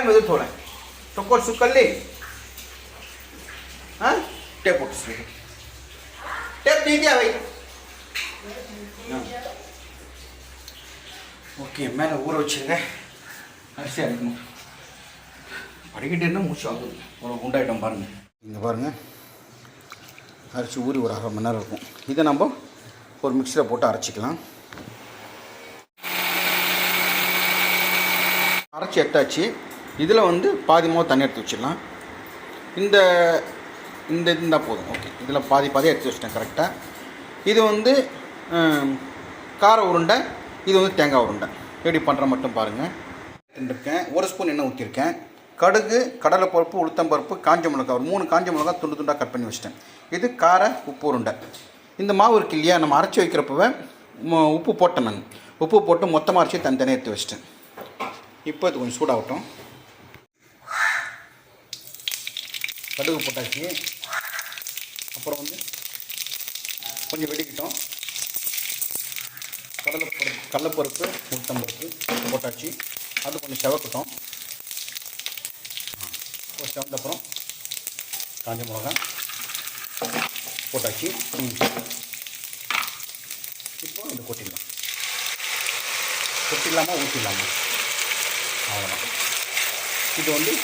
કાઢે બધું થોડાય ટકોર શું કરી લે હા ટેપ ઉઠશે ટેપ નહીં ગયા ભાઈ ಓಕೆ ಮೇಲೆ அரிசி அரைக்கணும் படிக்கட்டு என்ன மூச்சு ஆகுது? ஒரு குண்டாயிட்டம் பாருங்கள் இங்கே பாருங்கள் அரைச்சி ஊறி ஒரு அரை மணி நேரம் இருக்கும். இதை நம்ம ஒரு மிக்சியில் போட்டு அரைச்சிக்கலாம். அரைச்சி எட்டாச்சு. இதில் வந்து பாதி மாவு தண்ணி எடுத்து வச்சிடலாம். இந்த இந்த இது இருந்தால் போதும். ஓகே இதில் பாதி பாதி எடுத்து வச்சிட்டேன் கரெக்டாக இது வந்து கார உருண்டை இது வந்து தேங்காய் உருண்டை. எப்படி பண்ணுற மட்டும் பாருங்கள் இருக்கேன் ஒரு ஸ்பூன் எண்ணெய் ஊற்றிருக்கேன் கடுகு கடலைப்பருப்பு உளுத்தம்பருப்பு காஞ்ச மிளகா ஒரு மூணு காஞ்ச மிளகா துண்டு துண்டாக கட் பண்ணி வச்சிட்டேன். இது கார உப்பு உருண்டை. இந்த மாவு இருக்கு இல்லையா? நம்ம அரைச்சி வைக்கிறப்பவே உப்பு போட்டேன் நான். உப்பு போட்டு மொத்தமாக அரைச்சி தனித்தனியாக எடுத்து வச்சிட்டேன். இப்போ இது கொஞ்சம் சூடாகட்டும். கடுகு போட்டாச்சு. அப்புறம் வந்து கொஞ்சம் வெடிக்கிட்டோம். கடலைப்பருப்பு கடலைப்பருப்பு உளுத்தம்பருப்பு போட்டாச்சு. அது கொஞ்சம் செவக்கட்டும். செவந்த அப்புறம் காஞ்ச மிளகா போட்டாச்சு. இப்போ இந்த கொட்டிடலாம். கொட்டிடலாமா ஊற்றிடலாமா அவ்வளோதான் இது வந்து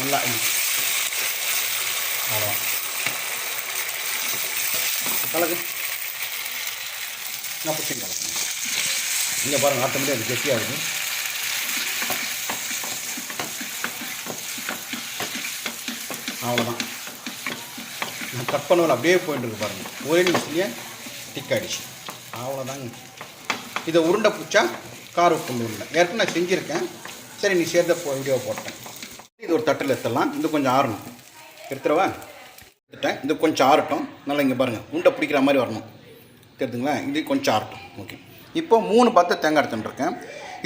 நல்லா அவ்வளோ கலக்கு. நான் பிடிச்சி கலக்கணும் இங்கே பாருங்கள் ஆட்டோமேட்டிக் அது கெட்டியாகுது அவ்வளோதான் நான் கட் பண்ணவில் அப்படியே போயிட்டு இருக்கு பாருங்கள் ஒரே நிமிஷத்துலேயே டிக் ஆகிடுச்சு அவ்வளோதாங்க இதை உருண்டை பிடிச்சா கார் உப்பு உருண்டை. ஏற்கனவே நான் செஞ்சுருக்கேன். சரி நீ சேர்ந்த வீடியோ போட்டேன். இது ஒரு தட்டில் எடுத்துடலாம். இது கொஞ்சம் ஆறணும். எடுத்துடவா எடுத்துட்டேன். இது கொஞ்சம் ஆறட்டும். நல்லா இங்கே பாருங்கள் உண்டை பிடிக்கிற மாதிரி வரணும். தெரியுதுங்களா இது கொஞ்சம் ஆறட்டும். ஓகே. இப்போ மூணு பத்து தேங்காய் எடுத்துட்டுருக்கேன்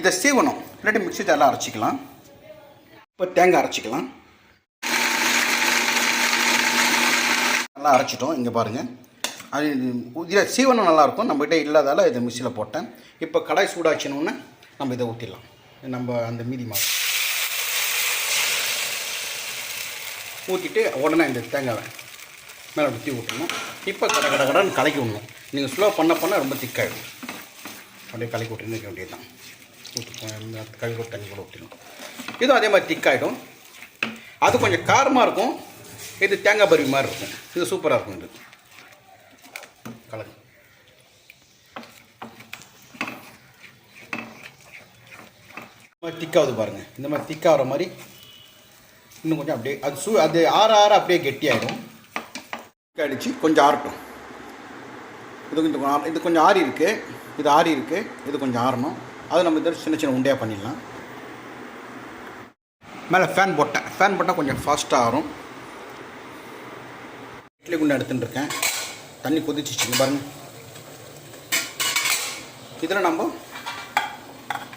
இதை சீவணும். இல்லாட்டி மிக்ஸி ஜாரில் அரைச்சிக்கலாம். இப்போ தேங்காய் அரைச்சிக்கலாம். நல்லா அரைச்சிட்டோம். இங்கே பாருங்கள் அது இதில் சீவனம் நல்லாயிருக்கும். நம்மகிட்ட இல்லாதால் இதை மிக்சியில் போட்டேன். இப்போ கடாய் சூடாச்சினோன்னே நம்ம இதை ஊற்றிடலாம் நம்ம அந்த மீதி மாவு. ஊற்றிட்டு உடனே இந்த தேங்காவை மேலே ஊற்றி ஊற்றணும். இப்போ கட கட கடைன்னு கலக்கி விடணும். நீங்கள் ஸ்லோ பண்ண பண்ண ரொம்ப திக்காகிடும் அப்படியே கலக்கி விட்டு நிற்க வேண்டியது தான் ஊற்றி கழுவி தண்ணி கூட ஊற்றிடணும் இதுவும் அதே மாதிரி திக்காகிடும் அது கொஞ்சம் காரமாக இருக்கும். இது தேங்காய் பருவி மாதிரி இருக்கும். இது சூப்பராக இருக்கும் இது. கலக்கு. திக்காவது மாதிரி பாருங்கள் இந்த மாதிரி திக்காகிற மாதிரி இன்னும் கொஞ்சம் அப்படியே அது சூ அது ஆற ஆற அப்படியே கெட்டியாயிடும். அடித்து கொஞ்சம் ஆறட்டும். இது கொஞ்சம் இது கொஞ்சம் ஆறி இருக்குது இது ஆறி இருக்குது இது கொஞ்சம் ஆறணும். அது நம்ம இதில் சின்ன சின்ன உண்டையாக பண்ணிடலாம். மேலே ஃபேன் போட்டேன். ஃபேன் போட்டால் கொஞ்சம் ஃபாஸ்ட்டாக ஆறும். இட்லி குண்டை எடுத்துட்டுருக்கேன் தண்ணி கொதிச்சிச்சு பாருங்கள் இதில் நம்ம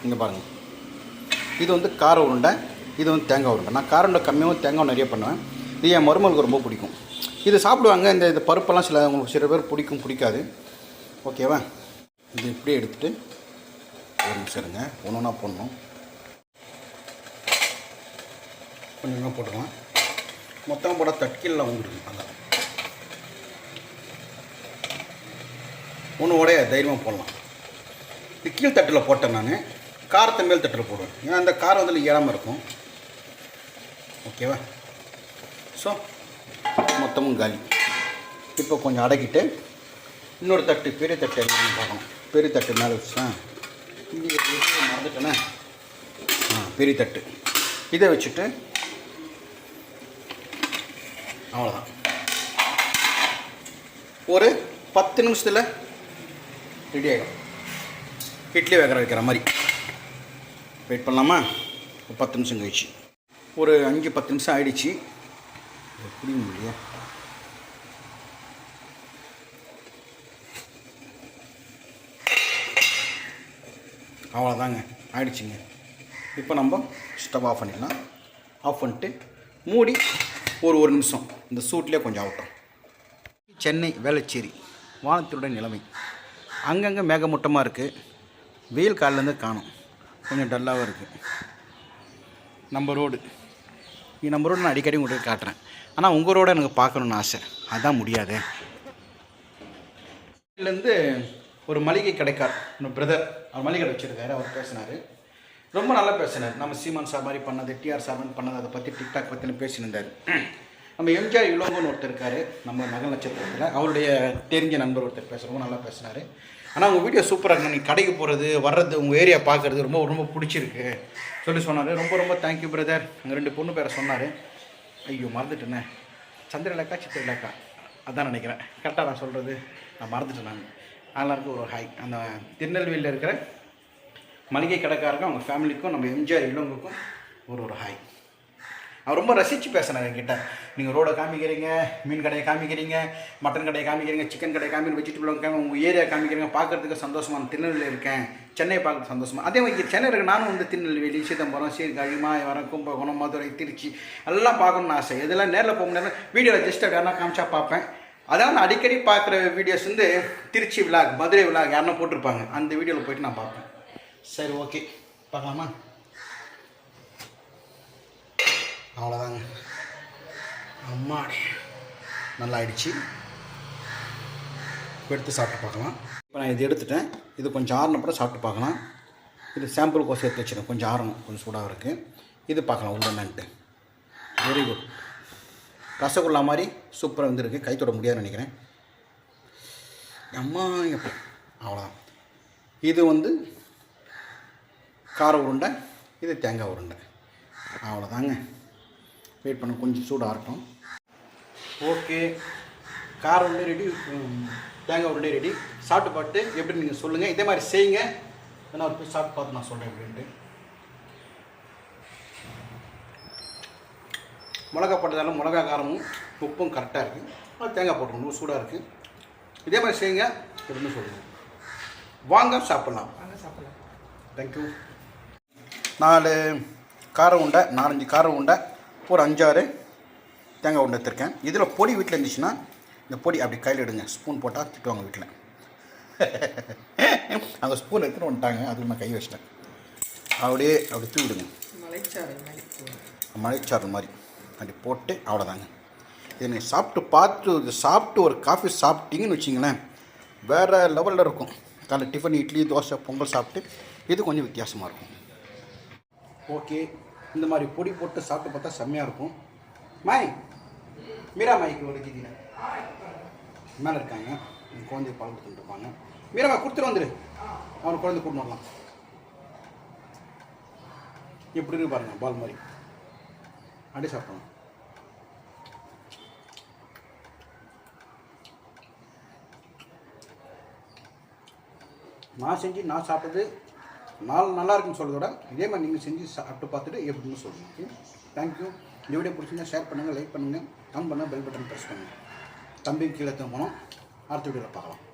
இங்கே பாருங்கள் இது வந்து கார உருண்டை. இது வந்து தேங்காய் உருண்டை நான் காரம் கம்மியாகவும் தேங்காய் நிறைய பண்ணுவேன். இது என் மருமகளுக்கு ரொம்ப பிடிக்கும். இது சாப்பிடுவாங்க. இந்த இந்த பருப்பெல்லாம் சில உங்களுக்கு சில பேர் பிடிக்கும் பிடிக்காது. ஓகேவா? இது இப்படியே எடுத்துகிட்டு ஒரு நிமிஷம் இருங்க. ஒன்று ஒன்றா போடணும். கொஞ்சம் கொஞ்சமாக போட்டுக்கலாம். மொத்தமாக போட்டால் தட்கில்லாம் வந்துருக்கு அதான். ஒன்று உடைய தைரியமாக போடலாம். இது கீழ் தட்டில் போட்டேன் நான். காரத்தை மேல் தட்டில் போடுவேன். ஏன்னா அந்த காரம் வந்து ஏறாமல் இருக்கும். ஓகேவா ஸோ மொத்தமும் காலி. இப்போ கொஞ்சம் அடக்கிட்டு இன்னொரு தட்டு பெரிய தட்டு என்னன்னு பார்க்கணும். பெரிய தட்டு மேலே வச்சுட்டேன் இங்கே மறந்துட்டேனே. ஆ பெரிய தட்டு. இதை வச்சுட்டு அவ்வளோதான் ஒரு பத்து நிமிஷத்தில் ரெடி ஆகிடும் இட்லி வேக வைக்கிற மாதிரி. வெயிட் பண்ணலாமா? ஒரு பத்து நிமிஷம் கழிச்சு. ஒரு அஞ்சு பத்து நிமிஷம் ஆயிடுச்சு. புரிய இல்லையா? அவ்வளோதாங்க ஆயிடுச்சுங்க. இப்போ நம்ம ஸ்டவ் ஆஃப் பண்ணிடலாம். ஆஃப் பண்ணிட்டு மூடி ஒரு ஒரு நிமிஷம். இந்த சூட்லேயே கொஞ்சம் ஆகட்டும் சென்னை வேளச்சேரி வானத்தினுடைய நிலைமை. அங்கங்கே மேகமூட்டமாக இருக்குது வெயில் காலிலேருந்து காணும். கொஞ்சம் டல்லாகவும் இருக்குது நம்ம ரோடு இது நம்பரோட நான் அடிக்கடி உங்களுக்கு காட்டுறேன். ஆனால் உங்களோட எனக்கு பார்க்கணுன்னு ஆசை. அதான் முடியாது. இதுலேருந்து ஒரு மளிகை கடைக்கார் நம்ம பிரதர் அவர் மளிகை கடை வச்சுருக்காரு அவர் பேசினார். ரொம்ப நல்லா பேசினார். நம்ம சீமான் சார் மாதிரி பண்ணது டிஆர் சார் மாதிரி பண்ணது அதை பற்றி டிக்டாக் பற்றினு பேசியிருந்தார் நம்ம எம்ஜிஆர் இளங்கோன்னு ஒருத்தர் இருக்கார் நம்ம நகல் நட்சத்திரத்தில். அவருடைய தெரிஞ்ச நண்பர் ஒருத்தர் பேச ரொம்ப நல்லா பேசினார். ஆனால் உங்கள் வீடியோ சூப்பராக இருக்கு. நீங்கள் கடைக்கு போகிறது வர்றது உங்கள் ஏரியா பார்க்குறது ரொம்ப ரொம்ப பிடிச்சிருக்கு. சொல்லி சொன்னார். ரொம்ப ரொம்ப தேங்க்யூ பிரதர் அங்கே ரெண்டு பொண்ணு பேரை சொன்னார். ஐயோ மறந்துட்டேனே. சந்திரலேக்கா சித்திரலேக்கா அதான் நினைக்கிறேன். கரெக்டாக நான் சொல்கிறது நான் மறந்துட்டேன் நான். எல்லாருக்கும் ஒரு ஹாய் அந்த திருநெல்வேலியில் இருக்கிற மளிகை கடைக்காருக்கும் அவங்க ஃபேமிலிக்கும் நம்ம எம்ஜிஆர் இளவங்களுக்கும் ஒரு ஒரு ஹாய் அவர் ரொம்ப ரசித்து பேசினார் என்கிட்ட. நீங்கள் ரோடை காமிக்கிறீங்க மீன் கடையை காமிக்கிறீங்க மட்டன் கடையை காமிக்கிறீங்க சிக்கன் கடையை காமி வெஜிடபிள் காமி உங்கள் ஏரியா காமிக்கிறீங்க பார்க்குறதுக்கு சந்தோஷமாக நான் திருநெல்வேலியில் இருக்கேன். சென்னை பார்க்குறது சந்தோஷமா. அதே மாதிரி சென்னை இருக்க நானும் வந்து திருநெல்வேலி சிதம்பரம் சீர்காழி மாயவரம் கும்பகோணம் மதுரை திருச்சி எல்லாம் பார்க்கணும்னு ஆசை. இதெல்லாம் நேரில் போக முடியாது வீடியோவில் ஜஸ்ட் யாருன்னா காமிச்சா பார்ப்பேன். அதான் நான் அடிக்கடி பார்க்குற வீடியோஸ் வந்து திருச்சி விழாக் மதுரை விழாக் யாருன்னா போட்டிருப்பாங்க. அந்த வீடியோவில் போயிட்டு நான் பார்ப்பேன். சரி ஓகே பார்க்கலாமா? அவ்வளோதாங்க அம்மாடி நல்லா ஆயிடுச்சு எடுத்து சாப்பிட்டு பார்க்கலாம். இப்போ நான் இது எடுத்துட்டேன். இது கொஞ்சம் ஆறினப்பறம் சாப்பிட்டு பார்க்கலாம். இது சாம்பிள் கோஸ் எடுத்து வச்சுருக்கேன். கொஞ்சம் ஆறணும். கொஞ்சம் சூடாக இருக்குது இது பார்க்கலாம். உள்ள வெரி குட் ரசகுல்லா மாதிரி சூப்பராக வந்துருக்கு. கை தொட முடியாதுன்னு நினைக்கிறேன். அம்மா எப்படி அவ்வளோதான் இது வந்து கார உருண்டை. இது தேங்காய் உருண்டை. அவ்வளோதாங்க வெயிட் பண்ண கொஞ்சம் சூடாக இருக்கட்டும் ஓகே. கார உருண்டை ரெடி தேங்காய் உருண்டை ரெடி சாப்பிட்டு பார்த்து எப்படி நீங்கள் சொல்லுங்கள் இதே மாதிரி செய்யுங்க. நான் ஒரு போய் சாப்பிட்டு பார்த்து நான் சொல்கிறேன் அப்படின்ட்டு. மிளகா போட்டதால மிளகா காரமும் உப்பும் கரெக்டாக இருக்குது தேங்காய் போட்டுருணும் சூடாக இருக்குது இதே மாதிரி செய்யுங்க. எப்படின்னு சொல்லுங்கள் வாங்க சாப்பிட்லாம். வாங்க சாப்பிடலாம். தேங்க்யூ நாலு கார உண்டை நாலஞ்சு கார உண்டை. ஒரு அஞ்சாறு தேங்காய் உண்டை எடுத்திருக்கேன். இதில் பொடி வீட்டில் இருந்துச்சுன்னா இந்த பொடி அப்படி கையில் எடுங்க. ஸ்பூன் போட்டால் திட்டுவாங்க வீட்டில். அந்த ஸ்பூன் எடுத்துகிட்டு வந்துட்டாங்க. அதுக்கு நான் கை வச்சிட்டேன். அப்படியே அப்படி தூவிடுங்க மலைச்சாறு மாதிரி அப்படி போட்டு அவ்வளோதாங்க. இதை நீங்கள் சாப்பிட்டு பார்த்து இது சாப்பிட்டு ஒரு காஃபி சாப்பிட்டீங்கன்னு வச்சிங்களேன் வேறு லெவலில் இருக்கும். காலை டிஃபன் இட்லி தோசை பொங்கல் சாப்பிட்டு இது கொஞ்சம் வித்தியாசமாக இருக்கும். ஓகே இந்த மாதிரி பொடி போட்டு சாப்பிட்டு பார்த்தா செம்மையாக இருக்கும். மாய் மீரா மாய்க்கு ஒரு ஜிதியில் மேலே இருக்காங்க. குழந்தைய பால் கொடுத்துட்டு இருப்பாங்க. மீராமா கொடுத்துட்டு வந்துடு அவன் குழந்தை கூட்டு வரலாம். எப்படி இருக்கு பாருங்க பால் மாதிரி. அப்படியே சாப்பிடணும் நான் செஞ்சு நான் சாப்பிட்டது நாள் நல்லா இருக்குன்னு சொல்கிறத விட இதே மாதிரி நீங்கள் செஞ்சு சாப்பிட்டு பார்த்துட்டு எப்படின்னு சொல்லுங்கள் ஓகே தேங்க்யூ இந்த வீடியோ பிடிச்சிருந்தா ஷேர் பண்ணுங்கள் லைக் பண்ணுங்கள் ஆன் பண்ணுங்கள் பெல் பட்டன் ப்ரெஸ் பண்ணுங்கள் தம்பி கீழே போனோம் அடுத்த வீடியோவில் பார்க்கலாம்.